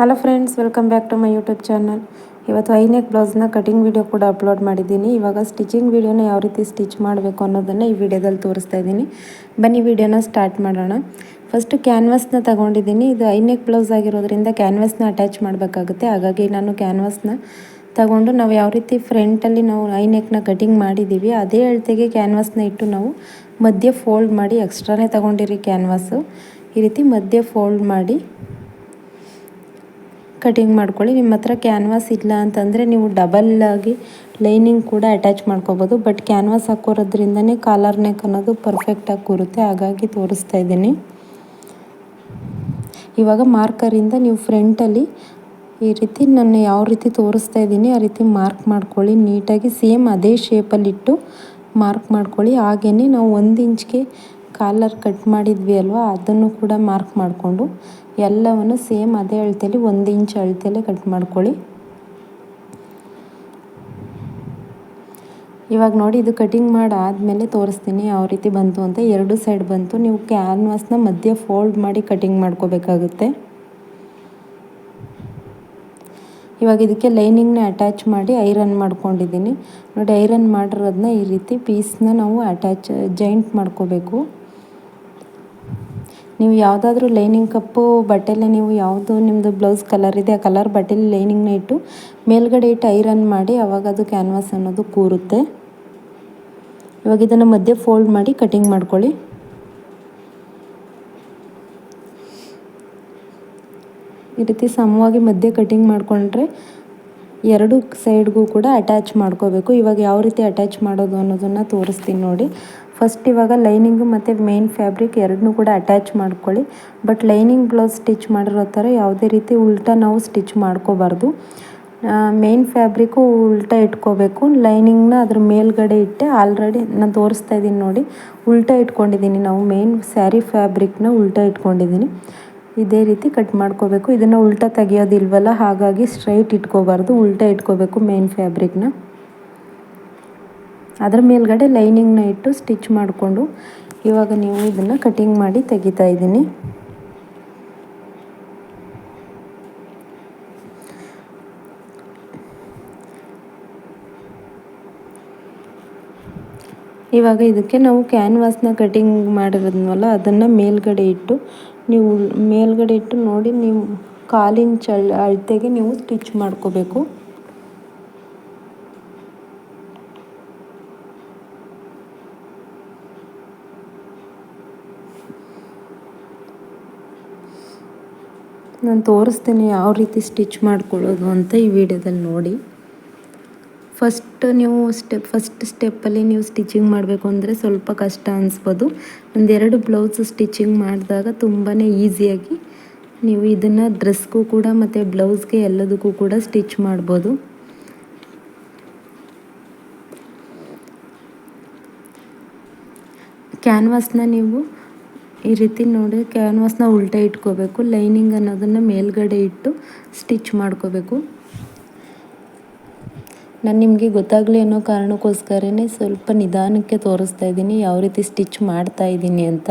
Hello friends welcome back to my YouTube channel ಇವತ್ತು ಐನೆಕ್ ಬ್ಲೌಸ್ನ cutting video ಕೂಡ upload ಮಾಡಿದ್ದೀನಿ. ಇವಾಗ ಸ್ಟಿಚಿಂಗ್ ವೀಡಿಯೋನ ಯಾವ ರೀತಿ ಸ್ಟಿಚ್ ಮಾಡಬೇಕು ಅನ್ನೋದನ್ನು ಈ ವಿಡಿಯೋದಲ್ಲಿ ತೋರಿಸ್ತಾ ಇದ್ದೀನಿ. ಬನ್ನಿ ವಿಡಿಯೋನ ಸ್ಟಾರ್ಟ್ ಮಾಡೋಣ. ಫಸ್ಟು ಕ್ಯಾನ್ವಸ್ನ ತಗೊಂಡಿದ್ದೀನಿ. ಇದು ಐನೆಕ್ ಬ್ಲೌಸ್ ಆಗಿರೋದ್ರಿಂದ ಕ್ಯಾನ್ವಸ್ನ ಅಟ್ಯಾಚ್ ಮಾಡಬೇಕಾಗುತ್ತೆ. ಹಾಗಾಗಿ ನಾನು ಕ್ಯಾನ್ವಾಸ್ನ ತಗೊಂಡು ನಾವು ಯಾವ ರೀತಿ ಫ್ರಂಟಲ್ಲಿ ನಾವು ಐನೆಕ್ನ ಕಟಿಂಗ್ ಮಾಡಿದ್ದೀವಿ, ಅದೇ ಅಳತೆಗೆ ಕ್ಯಾನ್ವಾಸ್ನ ಇಟ್ಟು ನಾವು ಮಧ್ಯೆ ಫೋಲ್ಡ್ ಮಾಡಿ ಎಕ್ಸ್ಟ್ರಾನೇ ತಗೊಂಡಿರಿ ಕ್ಯಾನ್ವಾಸು ಈ ರೀತಿ ಮಧ್ಯೆ ಫೋಲ್ಡ್ ಮಾಡಿ ಕಟಿಂಗ್ ಮಾಡ್ಕೊಳ್ಳಿ. ನಿಮ್ಮ ಹತ್ರ ಕ್ಯಾನ್ವಾಸ್ ಇಲ್ಲ ಅಂತಂದರೆ ನೀವು ಡಬಲ್ ಆಗಿ ಲೈನಿಂಗ್ ಕೂಡ ಅಟ್ಯಾಚ್ ಮಾಡ್ಕೋಬೋದು. ಬಟ್ ಕ್ಯಾನ್ವಾಸ್ ಹಾಕೋರೋದ್ರಿಂದನೇ ಕಾಲರ್ ನೆಕ್ ಅನ್ನೋದು ಪರ್ಫೆಕ್ಟಾಗಿ ಕೂರುತ್ತೆ. ಹಾಗಾಗಿ ತೋರಿಸ್ತಾ ಇದ್ದೀನಿ. ಇವಾಗ ಮಾರ್ಕರಿಂದ ನೀವು ಫ್ರಂಟಲ್ಲಿ ಈ ರೀತಿ ನಾನು ಯಾವ ರೀತಿ ತೋರಿಸ್ತಾ ಇದ್ದೀನಿ, ಆ ರೀತಿ ಮಾರ್ಕ್ ಮಾಡ್ಕೊಳ್ಳಿ. ನೀಟಾಗಿ ಸೇಮ್ ಅದೇ ಶೇಪಲ್ಲಿಟ್ಟು ಮಾರ್ಕ್ ಮಾಡ್ಕೊಳ್ಳಿ. ಹಾಗೇ ನಾವು ಒಂದು ಇಂಚ್ಗೆ ಕಾಲರ್ ಕಟ್ ಮಾಡಿದ್ವಿ ಅಲ್ವಾ, ಅದನ್ನು ಕೂಡ ಮಾರ್ಕ್ ಮಾಡಿಕೊಂಡು ಎಲ್ಲವನ್ನು ಸೇಮ್ ಅದೇ ಅಳತೆಯಲ್ಲಿ ಒಂದು ಇಂಚು ಅಳತೆಯಲ್ಲೇ ಕಟ್ ಮಾಡ್ಕೊಳ್ಳಿ. ಇವಾಗ ನೋಡಿ, ಇದು ಕಟಿಂಗ್ ಮಾಡಾದಮೇಲೆ ತೋರಿಸ್ತೀನಿ ಯಾವ ರೀತಿ ಬಂತು ಅಂತ. ಎರಡು ಸೈಡ್ ಬಂತು. ನೀವು ಕ್ಯಾನ್ವಾಸ್ನ ಮಧ್ಯೆ ಫೋಲ್ಡ್ ಮಾಡಿ ಕಟಿಂಗ್ ಮಾಡ್ಕೋಬೇಕಾಗುತ್ತೆ. ಇವಾಗ ಇದಕ್ಕೆ ಲೈನಿಂಗ್ನ ಅಟ್ಯಾಚ್ ಮಾಡಿ ಐರನ್ ಮಾಡ್ಕೊಂಡಿದ್ದೀನಿ. ನೋಡಿ, ಐರನ್ ಮಾಡಿರೋದನ್ನ ಈ ರೀತಿ ಪೀಸ್ನ ನಾವು ಅಟ್ಯಾಚ್, ಜಾಯಿಂಟ್ ಮಾಡ್ಕೋಬೇಕು. ನೀವು ಯಾವುದಾದ್ರೂ ಲೈನಿಂಗ್ ಕಪ್ಪು ಬಟ್ಟೆಲೆ ನೀವು ಯಾವುದು ನಿಮ್ಮದು ಬ್ಲೌಸ್ ಕಲರ್ ಇದೆ, ಆ ಕಲರ್ ಬಟ್ಟೆಲಿ ಲೈನಿಂಗ್ನ ಇಟ್ಟು ಮೇಲ್ಗಡೆ ಇಟ್ಟು ಐರನ್ ಮಾಡಿ ಆವಾಗ ಅದು ಕ್ಯಾನ್ವಾಸ್ ಅನ್ನೋದು ಕೂರುತ್ತೆ. ಇವಾಗ ಇದನ್ನು ಮಧ್ಯೆ ಫೋಲ್ಡ್ ಮಾಡಿ ಕಟಿಂಗ್ ಮಾಡ್ಕೊಳ್ಳಿ. ಈ ರೀತಿ ಸಮವಾಗಿ ಮಧ್ಯೆ ಕಟಿಂಗ್ ಮಾಡಿಕೊಂಡ್ರೆ ಎರಡು ಸೈಡ್ಗೂ ಕೂಡ ಅಟ್ಯಾಚ್ ಮಾಡ್ಕೋಬೇಕು. ಇವಾಗ ಯಾವ ರೀತಿ ಅಟ್ಯಾಚ್ ಮಾಡೋದು ಅನ್ನೋದನ್ನು ತೋರಿಸ್ತೀನಿ ನೋಡಿ. ಫಸ್ಟ್ ಇವಾಗ ಲೈನಿಂಗು ಮತ್ತು ಮೇನ್ ಫ್ಯಾಬ್ರಿಕ್ ಎರಡನ್ನೂ ಕೂಡ ಅಟ್ಯಾಚ್ ಮಾಡ್ಕೊಳ್ಳಿ. ಬಟ್ ಲೈನಿಂಗ್ ಬ್ಲೌಸ್ ಸ್ಟಿಚ್ ಮಾಡಿರೋ ಥರ ಯಾವುದೇ ರೀತಿ ಉಲ್ಟಾ ನಾವು ಸ್ಟಿಚ್ ಮಾಡ್ಕೋಬಾರ್ದು. ಮೇನ್ ಫ್ಯಾಬ್ರಿಕ್ಕು ಉಲ್ಟಾ ಇಟ್ಕೋಬೇಕು. ಲೈನಿಂಗ್ನ ಅದ್ರ ಮೇಲ್ಗಡೆ ಇಟ್ಟೆ ಆಲ್ರೆಡಿ ನಾನು ತೋರಿಸ್ತಾ ಇದ್ದೀನಿ ನೋಡಿ. ಉಲ್ಟಾ ಇಟ್ಕೊಂಡಿದ್ದೀನಿ ನಾವು ಮೇನ್ ಸ್ಯಾರಿ ಫ್ಯಾಬ್ರಿಕ್ನ ಉಲ್ಟಾ ಇಟ್ಕೊಂಡಿದ್ದೀನಿ. ಇದೇ ರೀತಿ ಕಟ್ ಮಾಡ್ಕೋಬೇಕು. ಇದನ್ನು ಉಲ್ಟಾ ತೆಗಿಯೋದಿಲ್ವಲ್ಲ, ಹಾಗಾಗಿ ಸ್ಟ್ರೈಟ್ ಇಟ್ಕೋಬಾರ್ದು. ಉಲ್ಟಾ ಇಟ್ಕೋಬೇಕು ಮೇನ್ ಫ್ಯಾಬ್ರಿಕ್ನ ಅದರ ಮೇಲ್ಗಡೆ ಲೈನಿಂಗ್ನ ಇಟ್ಟು ಸ್ಟಿಚ್ ಮಾಡಿಕೊಂಡು ಇವಾಗ ನೀವು ಇದನ್ನು ಕಟಿಂಗ್ ಮಾಡಿ ತೆಗಿತಾ ಇದ್ದೀನಿ. ಇವಾಗ ಇದಕ್ಕೆ ನಾವು ಕ್ಯಾನ್ವಾಸ್ನ ಕಟಿಂಗ್ ಮಾಡಿರೋದ್ನಲ್ಲ, ಅದನ್ನು ಮೇಲ್ಗಡೆ ಇಟ್ಟು ನೀವು ಮೇಲ್ಗಡೆ ಇಟ್ಟು ನೋಡಿ, ನೀವು ಕಾಲಿನ ಚಳ್ ಅಳತೆಗೆ ನೀವು ಸ್ಟಿಚ್ ಮಾಡ್ಕೋಬೇಕು. ನಾನು ತೋರಿಸ್ತೇನೆ ಯಾವ ರೀತಿ ಸ್ಟಿಚ್ ಮಾಡ್ಕೊಳ್ಳೋದು ಅಂತ ಈ ವಿಡಿಯೋದಲ್ಲಿ ನೋಡಿ. ಫಸ್ಟ್ ನೀವು ಸ್ಟೆಪ್ ಫಸ್ಟ್ ಸ್ಟೆಪ್ಪಲ್ಲಿ ನೀವು ಸ್ಟಿಚಿಂಗ್ ಮಾಡಬೇಕು ಅಂದರೆ ಸ್ವಲ್ಪ ಕಷ್ಟ ಅನಿಸ್ಬೋದು. ಒಂದೆರಡು ಬ್ಲೌಸ್ ಸ್ಟಿಚಿಂಗ್ ಮಾಡಿದಾಗ ತುಂಬಾ ಈಸಿಯಾಗಿ ನೀವು ಇದನ್ನು ಡ್ರೆಸ್ಗೂ ಕೂಡ ಮತ್ತು ಬ್ಲೌಸ್ಗೆ ಎಲ್ಲದಕ್ಕೂ ಕೂಡ ಸ್ಟಿಚ್ ಮಾಡ್ಬೋದು. ಕ್ಯಾನ್ವಾಸ್ನ ನೀವು ಈ ರೀತಿ ನೋಡಿ ಕ್ಯಾನ್ವಾಸ್ನ ಉಲ್ಟಾ ಇಟ್ಕೋಬೇಕು. ಲೈನಿಂಗ್ ಅನ್ನೋದನ್ನು ಮೇಲ್ಗಡೆ ಇಟ್ಟು ಸ್ಟಿಚ್ ಮಾಡ್ಕೋಬೇಕು. ನಾನು ನಿಮಗೆ ಗೊತ್ತಾಗಲಿ ಅನ್ನೋ ಕಾರಣಕ್ಕೋಸ್ಕರನೇ ಸ್ವಲ್ಪ ನಿಧಾನಕ್ಕೆ ತೋರಿಸ್ತಾ ಇದ್ದೀನಿ, ಯಾವ ರೀತಿ ಸ್ಟಿಚ್ ಮಾಡ್ತಾ ಇದ್ದೀನಿ ಅಂತ.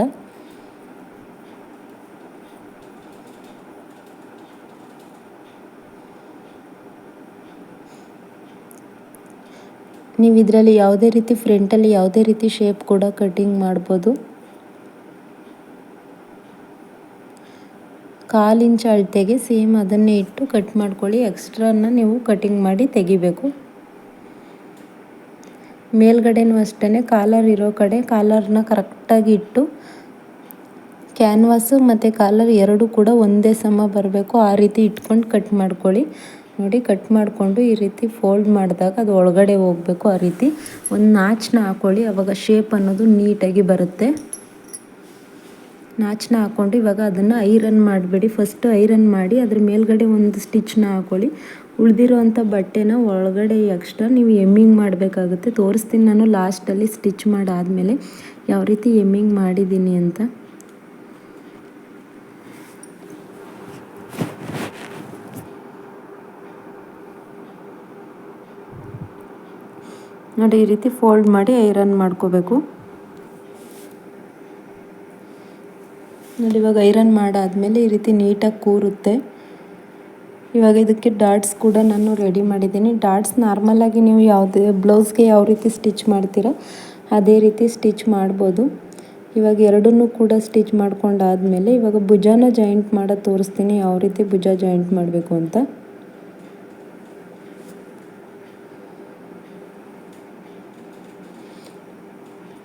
ನೀವು ಇದರಲ್ಲಿ ಯಾವುದೇ ರೀತಿ ಫ್ರಂಟಲ್ಲಿ ಯಾವುದೇ ರೀತಿ ಶೇಪ್ ಕೂಡ ಕಟ್ಟಿಂಗ್ ಮಾಡ್ಬೋದು. ಕಾಲು ಇಂಚ್ ಅಳತೆಗೆ ಸೇಮ್ ಅದನ್ನೇ ಇಟ್ಟು ಕಟ್ ಮಾಡ್ಕೊಳ್ಳಿ. ಎಕ್ಸ್ಟ್ರಾನ ನೀವು ಕಟಿಂಗ್ ಮಾಡಿ ತೆಗಿಬೇಕು. ಮೇಲ್ಗಡೆನೂ ಅಷ್ಟೇ ಕಾಲರ್ ಇರೋ ಕಡೆ ಕಾಲರ್ನ ಕರೆಕ್ಟಾಗಿ ಇಟ್ಟು ಕ್ಯಾನ್ವಾಸು ಮತ್ತು ಕಾಲರ್ ಎರಡೂ ಕೂಡ ಒಂದೇ ಸಮ ಬರಬೇಕು. ಆ ರೀತಿ ಇಟ್ಕೊಂಡು ಕಟ್ ಮಾಡ್ಕೊಳ್ಳಿ. ನೋಡಿ, ಕಟ್ ಮಾಡಿಕೊಂಡು ಈ ರೀತಿ ಫೋಲ್ಡ್ ಮಾಡಿದಾಗ ಅದು ಒಳಗಡೆ ಹೋಗಬೇಕು. ಆ ರೀತಿ ಒಂದು ನಾಚನ್ನ ಹಾಕ್ಕೊಳ್ಳಿ ಆವಾಗ ಶೇಪ್ ಅನ್ನೋದು ನೀಟಾಗಿ ಬರುತ್ತೆ. ನಾಚನ್ನ ಹಾಕ್ಕೊಂಡು ಇವಾಗ ಅದನ್ನು ಐರನ್ ಮಾಡಬೇಡಿ. ಫಸ್ಟು ಐರನ್ ಮಾಡಿ ಅದ್ರ ಮೇಲ್ಗಡೆ ಒಂದು ಸ್ಟಿಚ್ನ ಹಾಕ್ಕೊಳ್ಳಿ ಉಳಿದಿರೋ ಅಂಥ ಬಟ್ಟೆನ ಒಳಗಡೆ ಎಕ್ಸ್ಟ್ರಾ ನೀವು ಎಮ್ಮಿಂಗ್ ಮಾಡಬೇಕಾಗುತ್ತೆ. ತೋರಿಸ್ತೀನಿ ನಾನು ಲಾಸ್ಟಲ್ಲಿ ಸ್ಟಿಚ್ ಮಾಡಾದಮೇಲೆ ಯಾವ ರೀತಿ ಎಮ್ಮಿಂಗ್ ಮಾಡಿದ್ದೀನಿ ಅಂತ. ನೋಡಿ ಈ ರೀತಿ ಫೋಲ್ಡ್ ಮಾಡಿ ಐರನ್ ಮಾಡ್ಕೋಬೇಕು. ನೋಡಿ, ಇವಾಗ ಐರನ್ ಮಾಡಾದಮೇಲೆ ಈ ರೀತಿ ನೀಟಾಗಿ ಕೂರುತ್ತೆ. ಇವಾಗ ಇದಕ್ಕೆ ಡಾಟ್ಸ್ ಕೂಡ ನಾನು ರೆಡಿ ಮಾಡಿದ್ದೀನಿ. ಡಾಟ್ಸ್ ನಾರ್ಮಲಾಗಿ ನೀವು ಯಾವುದೇ ಬ್ಲೌಸ್ಗೆ ಯಾವ ರೀತಿ ಸ್ಟಿಚ್ ಮಾಡ್ತೀರೋ ಅದೇ ರೀತಿ ಸ್ಟಿಚ್ ಮಾಡ್ಬೋದು. ಇವಾಗ ಎರಡನ್ನೂ ಕೂಡ ಸ್ಟಿಚ್ ಮಾಡ್ಕೊಂಡಾದಮೇಲೆ ಇವಾಗ ಭುಜನ ಜಾಯಿಂಟ್ ಮಾಡೋದು ತೋರಿಸ್ತೀನಿ, ಯಾವ ರೀತಿ ಭುಜ ಜಾಯಿಂಟ್ ಮಾಡಬೇಕು ಅಂತ.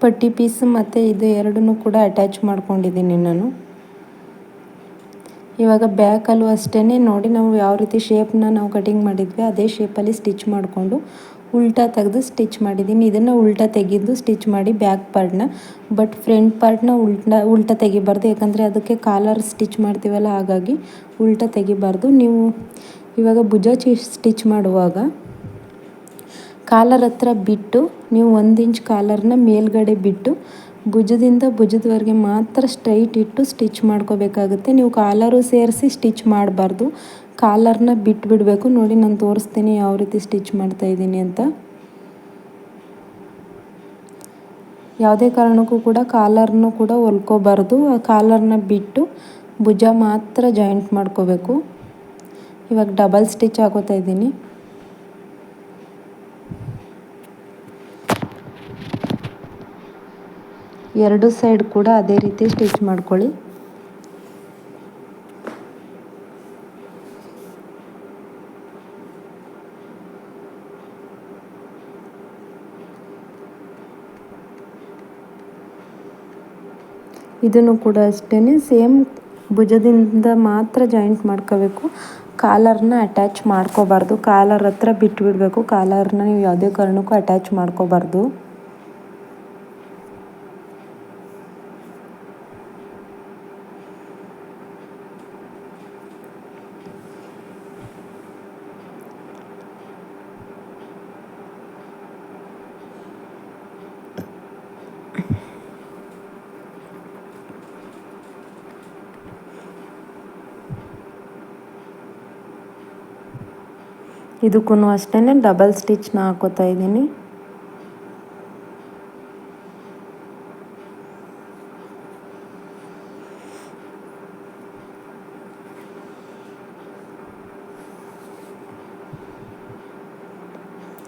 ಪಟ್ಟಿ ಪೀಸ್ ಮತ್ತು ಇದು ಎರಡನ್ನೂ ಕೂಡ ಅಟ್ಯಾಚ್ ಮಾಡ್ಕೊಂಡಿದ್ದೀನಿ ನಾನು. ಇವಾಗ ಬ್ಯಾಕಲ್ಲೂ ಅಷ್ಟೇ ನೋಡಿ ನಾವು ಯಾವ ರೀತಿ ಶೇಪ್ನ ನಾವು ಕಟಿಂಗ್ ಮಾಡಿದ್ವಿ, ಅದೇ ಶೇಪಲ್ಲಿ ಸ್ಟಿಚ್ ಮಾಡಿಕೊಂಡು ಉಲ್ಟಾ ತೆಗೆದು ಸ್ಟಿಚ್ ಮಾಡಿದ್ದೀನಿ. ಇದನ್ನು ಉಲ್ಟಾ ತೆಗೆದು ಸ್ಟಿಚ್ ಮಾಡಿ ಬ್ಯಾಕ್ ಪಾರ್ಟ್ನ ಬಟ್ ಫ್ರಂಟ್ ಪಾರ್ಟ್ನ ಉಲ್ಟಾ ಉಲ್ಟಾ ತೆಗಿಬಾರ್ದು. ಯಾಕಂದರೆ ಅದಕ್ಕೆ ಕಾಲರ್ ಸ್ಟಿಚ್ ಮಾಡ್ತೀವಲ್ಲ, ಹಾಗಾಗಿ ಉಲ್ಟಾ ತೆಗಿಬಾರ್ದು. ನೀವು ಇವಾಗ ಭುಜ ಸ್ಟಿಚ್ ಮಾಡುವಾಗ ಕಾಲರ್ ಹತ್ರ ಬಿಟ್ಟು, ನೀವು ಒಂದು ಇಂಚ್ ಕಾಲರ್ನ ಮೇಲ್ಗಡೆ ಬಿಟ್ಟು, ಭುಜದಿಂದ ಭುಜದವರೆಗೆ ಮಾತ್ರ ಸ್ಟ್ರೈಟ್ ಇಟ್ಟು ಸ್ಟಿಚ್ ಮಾಡ್ಕೋಬೇಕಾಗುತ್ತೆ. ನೀವು ಕಾಲರು ಸೇರಿಸಿ ಸ್ಟಿಚ್ ಮಾಡಬಾರ್ದು. ಕಾಲರ್ನ ಬಿಟ್ಟು ಬಿಡಬೇಕು ನೋಡಿ, ನಾನು ತೋರಿಸ್ತೀನಿ ಯಾವ ರೀತಿ ಸ್ಟಿಚ್ ಮಾಡ್ತಾ ಇದ್ದೀನಿ ಅಂತ. ಯಾವುದೇ ಕಾರಣಕ್ಕೂ ಕೂಡ ಕಾಲರ್ನು ಕೂಡ ಹೊಲ್ಕೋಬಾರ್ದು. ಆ ಕಾಲರ್ನ ಬಿಟ್ಟು ಭುಜ ಮಾತ್ರ ಜಾಯಿಂಟ್ ಮಾಡ್ಕೋಬೇಕು. ಇವಾಗ ಡಬಲ್ ಸ್ಟಿಚ್ ಹಾಕೋತಾ ಇದ್ದೀನಿ. ಎರಡು ಸೈಡ್ ಕೂಡ ಅದೇ ರೀತಿ ಸ್ಟಿಚ್ ಮಾಡ್ಕೊಳ್ಳಿ. ಇದನ್ನು ಕೂಡ ಅಷ್ಟೇ ಸೇಮ್ ಭುಜದಿಂದ ಮಾತ್ರ ಜಾಯಿಂಟ್ ಮಾಡ್ಕೋಬೇಕು. ಕಾಲರ್ನ ಅಟ್ಯಾಚ್ ಮಾಡ್ಕೋಬಾರ್ದು. ಕಾಲರ್ ಹತ್ರ ಬಿಟ್ಬಿಡಬೇಕು. ಕಾಲರ್ನ ನೀವು ಯಾವುದೇ ಕಾರಣಕ್ಕೂ ಅಟ್ಯಾಚ್ ಮಾಡ್ಕೋಬಾರ್ದು. ಇದಕ್ಕೂ ಅಷ್ಟೇ ಡಬಲ್ ಸ್ಟಿಚ್ನ ಹಾಕೋತಾ ಇದ್ದೀನಿ.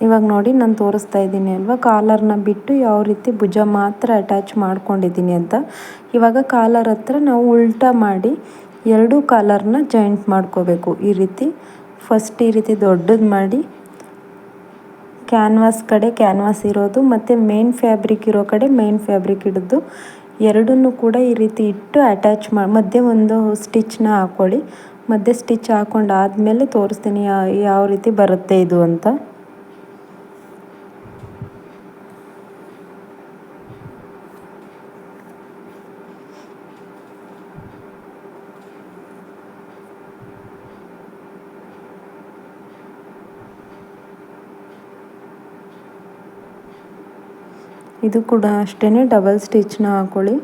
ಇವಾಗ ನೋಡಿ ನಾನು ತೋರಿಸ್ತಾ ಇದ್ದೀನಿ ಅಲ್ವಾ? ಕಾಲರ್ನ ಬಿಟ್ಟು ಯಾವ ರೀತಿ ಭುಜ ಮಾತ್ರ ಅಟ್ಯಾಚ್ ಮಾಡ್ಕೊಂಡಿದ್ದೀನಿ ಅಂತ. ಇವಾಗ ಕಾಲರ್ ಹತ್ರ ನಾವು ಉಲ್ಟಾ ಮಾಡಿ ಎರಡೂ ಕಾಲರ್ನ ಜಾಯಿಂಟ್ ಮಾಡ್ಕೋಬೇಕು ಈ ರೀತಿ. ಫಸ್ಟ್ ಈ ರೀತಿ ದೊಡ್ಡದು ಮಾಡಿ, ಕ್ಯಾನ್ವಾಸ್ ಕಡೆ ಕ್ಯಾನ್ವಾಸ್ ಇರೋದು, ಮತ್ತು ಮೇನ್ ಫ್ಯಾಬ್ರಿಕ್ ಇರೋ ಕಡೆ ಮೇನ್ ಫ್ಯಾಬ್ರಿಕ್ ಹಿಡಿದು ಎರಡನ್ನೂ ಕೂಡ ಈ ರೀತಿ ಇಟ್ಟು ಅಟ್ಯಾಚ್ ಮಾಡಿ ಮಧ್ಯೆ ಒಂದು ಸ್ಟಿಚ್ನ ಹಾಕ್ಕೊಳ್ಳಿ ಮಧ್ಯೆ ಸ್ಟಿಚ್ ಹಾಕ್ಕೊಂಡಾದ್ಮೇಲೆ ತೋರಿಸ್ತೀನಿ ಯಾವ ರೀತಿ ಬರುತ್ತೆ ಇದು ಅಂತ. ಇದು ಕೂಡ ಅಷ್ಟೇ ಡಬಲ್ ಸ್ಟಿಚ್ನ ಹಾಕೊಳ್ಳಿ.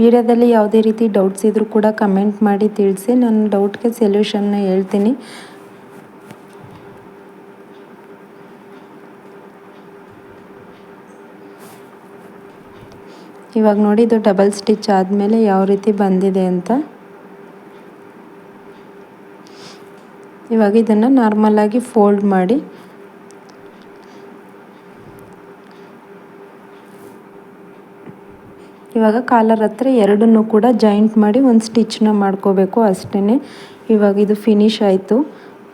ವಿಡಿಯೋದಲ್ಲಿ ಯಾವುದೇ ರೀತಿ ಡೌಟ್ಸ್ ಇದ್ದರೂ ಕೂಡ ಕಮೆಂಟ್ ಮಾಡಿ ತಿಳಿಸಿ, ನಾನು ಡೌಟ್ಗೆ ಸೊಲ್ಯೂಷನ್ನ ಹೇಳ್ತೀನಿ. ಇವಾಗ ನೋಡಿ ಇದು ಡಬಲ್ ಸ್ಟಿಚ್ ಆದಮೇಲೆ ಯಾವ ರೀತಿ ಬಂದಿದೆ ಅಂತ. ಇವಾಗ ಇದನ್ನು ನಾರ್ಮಲಾಗಿ ಫೋಲ್ಡ್ ಮಾಡಿ. ಇವಾಗ ಕಾಲರ್ ಹತ್ರ ಎರಡನ್ನು ಕೂಡ ಜಾಯಿಂಟ್ ಮಾಡಿ ಒಂದು ಸ್ಟಿಚ್ನ ಮಾಡ್ಕೋಬೇಕು ಅಷ್ಟೇ ಇವಾಗ ಇದು ಫಿನಿಶ್ ಆಯಿತು.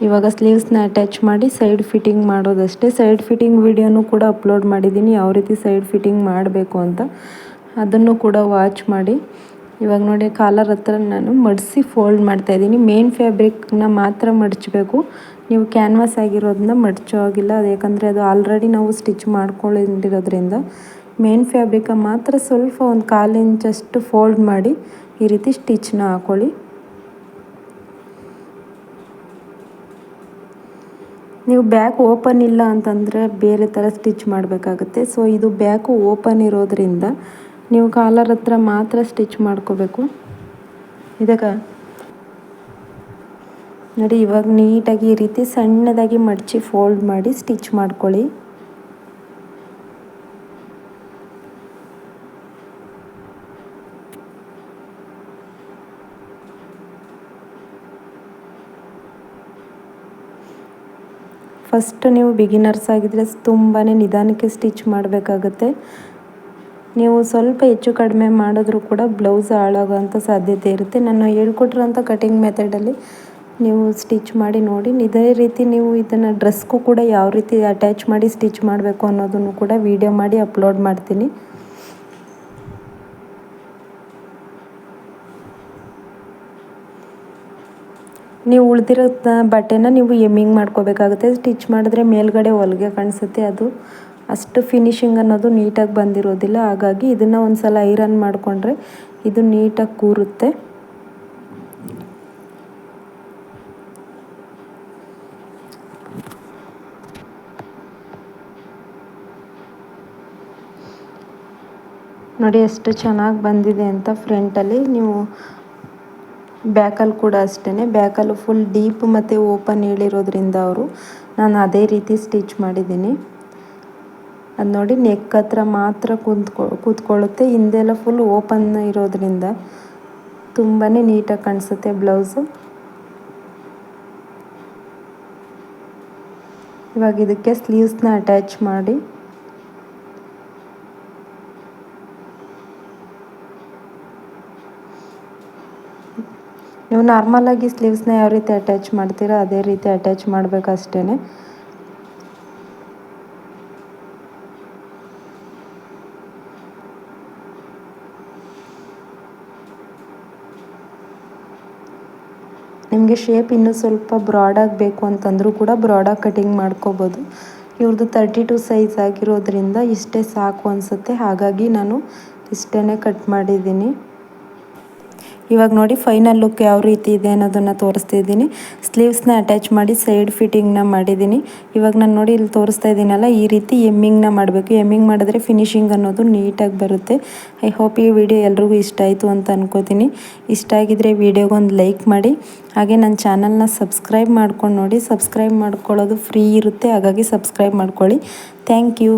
ಇವಾಗ ಸ್ಲೀವ್ಸ್ನ ಅಟ್ಯಾಚ್ ಮಾಡಿ ಸೈಡ್ ಫಿಟ್ಟಿಂಗ್ ಮಾಡೋದಷ್ಟೇ. ಸೈಡ್ ಫಿಟ್ಟಿಂಗ್ ವಿಡಿಯೋನು ಕೂಡ ಅಪ್ಲೋಡ್ ಮಾಡಿದ್ದೀನಿ ಯಾವ ರೀತಿ ಸೈಡ್ ಫಿಟ್ಟಿಂಗ್ ಮಾಡಬೇಕು ಅಂತ. ಅದನ್ನು ಕೂಡ ವಾಚ್ ಮಾಡಿ. ಇವಾಗ ನೋಡಿ ಕಾಲರ್ ಹತ್ರ ನಾನು ಮಡಿಸಿ ಫೋಲ್ಡ್ ಮಾಡ್ತಾ ಇದ್ದೀನಿ. ಮೇನ್ ಫ್ಯಾಬ್ರಿಕ್ನ ಮಾತ್ರ ಮಡಚಬೇಕು. ನೀವು ಕ್ಯಾನ್ವಾಸ್ ಆಗಿರೋದನ್ನ ಮಡಚೋ ಆಗಿಲ್ಲ ಅದು ಯಾಕಂದರೆ ಅದು ಆಲ್ರೆಡಿ ನಾವು ಸ್ಟಿಚ್ ಮಾಡ್ಕೊಂಡಿರೋದ್ರಿಂದ ಮೇನ್ ಫ್ಯಾಬ್ರಿಕ ಮಾತ್ರ ಸ್ವಲ್ಪ ಒಂದು ಕಾಲು ಇಂಚಷ್ಟು ಫೋಲ್ಡ್ ಮಾಡಿ ಈ ರೀತಿ ಸ್ಟಿಚ್ನ ಹಾಕೊಳ್ಳಿ. ನೀವು ಬ್ಯಾಕ್ ಓಪನ್ ಇಲ್ಲ ಅಂತಂದರೆ ಬೇರೆ ಥರ ಸ್ಟಿಚ್ ಮಾಡಬೇಕಾಗುತ್ತೆ. ಸೊ ಇದು ಬ್ಯಾಕು ಓಪನ್ ಇರೋದ್ರಿಂದ ನೀವು ಕಾಲರ್ ಹತ್ರ ಮಾತ್ರ ಸ್ಟಿಚ್ ಮಾಡ್ಕೋಬೇಕು. ಇದಕ್ಕೆ ನೋಡಿ, ಇವಾಗ ನೀಟಾಗಿ ಈ ರೀತಿ ಸಣ್ಣದಾಗಿ ಮಡಚಿ ಫೋಲ್ಡ್ ಮಾಡಿ ಸ್ಟಿಚ್ ಮಾಡ್ಕೊಳ್ಳಿ. ಫಸ್ಟ್ ನೀವು ಬಿಗಿನರ್ಸ್ ಆಗಿದ್ರೆ ತುಂಬಾ ನಿಧಾನಕ್ಕೆ ಸ್ಟಿಚ್ ಮಾಡಬೇಕಾಗತ್ತೆ. ನೀವು ಸ್ವಲ್ಪ ಹೆಚ್ಚು ಕಡಿಮೆ ಮಾಡಿದ್ರೂ ಕೂಡ ಬ್ಲೌಸ್ ಹಾಳಾಗೋಂಥ ಸಾಧ್ಯತೆ ಇರುತ್ತೆ. ನಾನು ಹೇಳ್ಕೊಟ್ಟಿರೋಂಥ ಕಟಿಂಗ್ ಮೆಥಡಲ್ಲಿ ನೀವು ಸ್ಟಿಚ್ ಮಾಡಿ ನೋಡಿ. ಇದೇ ರೀತಿ ನೀವು ಇದನ್ನು ಡ್ರೆಸ್ಗೂ ಕೂಡ ಯಾವ ರೀತಿ ಅಟ್ಯಾಚ್ ಮಾಡಿ ಸ್ಟಿಚ್ ಮಾಡಬೇಕು ಅನ್ನೋದನ್ನು ಕೂಡ ವೀಡಿಯೋ ಮಾಡಿ ಅಪ್ಲೋಡ್ ಮಾಡ್ತೀನಿ. ನೀವು ಉಳಿದಿರೋ ಬಟ್ಟೆನ ನೀವು ಎಮ್ಮಿಂಗ್ ಮಾಡ್ಕೋಬೇಕಾಗುತ್ತೆ. ಸ್ಟಿಚ್ ಮಾಡಿದ್ರೆ ಮೇಲ್ಗಡೆ ಹೊಲಿಗೆ ಕಾಣಿಸುತ್ತೆ. ಅದು ಅಷ್ಟು ಫಿನಿಶಿಂಗ್ ಅನ್ನೋದು ನೀಟಾಗಿ ಬಂದಿರೋದಿಲ್ಲ. ಹಾಗಾಗಿ ಇದನ್ನು ಒಂದು ಸಲ ಐರನ್ ಮಾಡಿಕೊಂಡ್ರೆ ಇದು ನೀಟಾಗಿ ಕೂರುತ್ತೆ. ನೋಡಿ ಎಷ್ಟು ಚೆನ್ನಾಗಿ ಬಂದಿದೆ ಅಂತ ಫ್ರಂಟಲ್ಲಿ ನೀವು ಬ್ಯಾಕಲ್ಲಿ ಕೂಡ ಅಷ್ಟೇ ಬ್ಯಾಕಲ್ಲು ಫುಲ್ ಡೀಪ್ ಮತ್ತು ಓಪನ್ ಹೇಳಿರೋದ್ರಿಂದ ಅವರು. ನಾನು ಅದೇ ರೀತಿ ಸ್ಟಿಚ್ ಮಾಡಿದ್ದೀನಿ. ಅದು ನೋಡಿ ನೆಕ್ ಹತ್ರ ಮಾತ್ರ ಕುಂತ್ಕೊ, ಕೂತ್ಕೊಳ್ಳುತ್ತೆ. ಹಿಂದೆಲ್ಲ ಫುಲ್ ಓಪನ್ ಇರೋದ್ರಿಂದ ತುಂಬಾ ನೀಟಾಗಿ ಕಾಣಿಸುತ್ತೆ ಬ್ಲೌಸು ಇವಾಗ ಇದಕ್ಕೆ ಸ್ಲೀವ್ಸ್ನ ಅಟ್ಯಾಚ್ ಮಾಡಿ. ನೀವು ನಾರ್ಮಲಾಗಿ ಸ್ಲೀವ್ಸ್ನ ಯಾವ ರೀತಿ ಅಟ್ಯಾಚ್ ಮಾಡ್ತೀರೋ ಅದೇ ರೀತಿ ಅಟ್ಯಾಚ್ ಮಾಡಬೇಕು ಅಷ್ಟೇ ನಿಮಗೆ ಶೇಪ್ ಇನ್ನೂ ಸ್ವಲ್ಪ ಬ್ರಾಡಾಗಿ ಬೇಕು ಅಂತಂದರೂ ಕೂಡ ಬ್ರಾಡಾಗಿ ಕಟಿಂಗ್ ಮಾಡ್ಕೋಬೋದು. ಇವ್ರದ್ದು ತರ್ಟಿ ಟು ಸೈಜ್ ಆಗಿರೋದ್ರಿಂದ ಇಷ್ಟೇ ಸಾಕು ಅನಿಸುತ್ತೆ. ಹಾಗಾಗಿ ನಾನು ಇಷ್ಟೇ ಕಟ್ ಮಾಡಿದ್ದೀನಿ. ಇವಾಗ ನೋಡಿ ಫೈನಲ್ ಲುಕ್ ಯಾವ ರೀತಿ ಇದೆ ಅನ್ನೋದನ್ನು ತೋರಿಸ್ತಿದ್ದೀನಿ ಸ್ಲೀವ್ಸ್ನ ಅಟ್ಯಾಚ್ ಮಾಡಿ ಸೈಡ್ ಫಿಟ್ಟಿಂಗ್ನ ಮಾಡಿದ್ದೀನಿ. ಇವಾಗ ನಾನು ನೋಡಿ ಇಲ್ಲಿ ತೋರಿಸ್ತಾ ಇದ್ದೀನಲ್ಲ, ಈ ರೀತಿ ಎಮ್ಮಿಂಗ್ನ ಮಾಡಬೇಕು. ಎಮ್ಮಿಂಗ್ ಮಾಡಿದ್ರೆ ಫಿನಿಶಿಂಗ್ ಅನ್ನೋದು ನೀಟಾಗಿ ಬರುತ್ತೆ. ಐ ಹೋಪ್ ಈ ವಿಡಿಯೋ ಎಲ್ರಿಗೂ ಇಷ್ಟ ಆಯಿತು ಅಂತ ಅನ್ಕೋತೀನಿ. ಇಷ್ಟ ಆಗಿದ್ರೆ ವಿಡಿಯೋಗೊಂದು ಲೈಕ್ ಮಾಡಿ. ಹಾಗೆ ನನ್ನ ಚಾನಲ್ನ ಸಬ್ಸ್ಕ್ರೈಬ್ ಮಾಡ್ಕೊಂಡು ನೋಡಿ. ಸಬ್ಸ್ಕ್ರೈಬ್ ಮಾಡ್ಕೊಳ್ಳೋದು ಫ್ರೀ ಇರುತ್ತೆ, ಹಾಗಾಗಿ ಸಬ್ಸ್ಕ್ರೈಬ್ ಮಾಡ್ಕೊಳ್ಳಿ. Thank you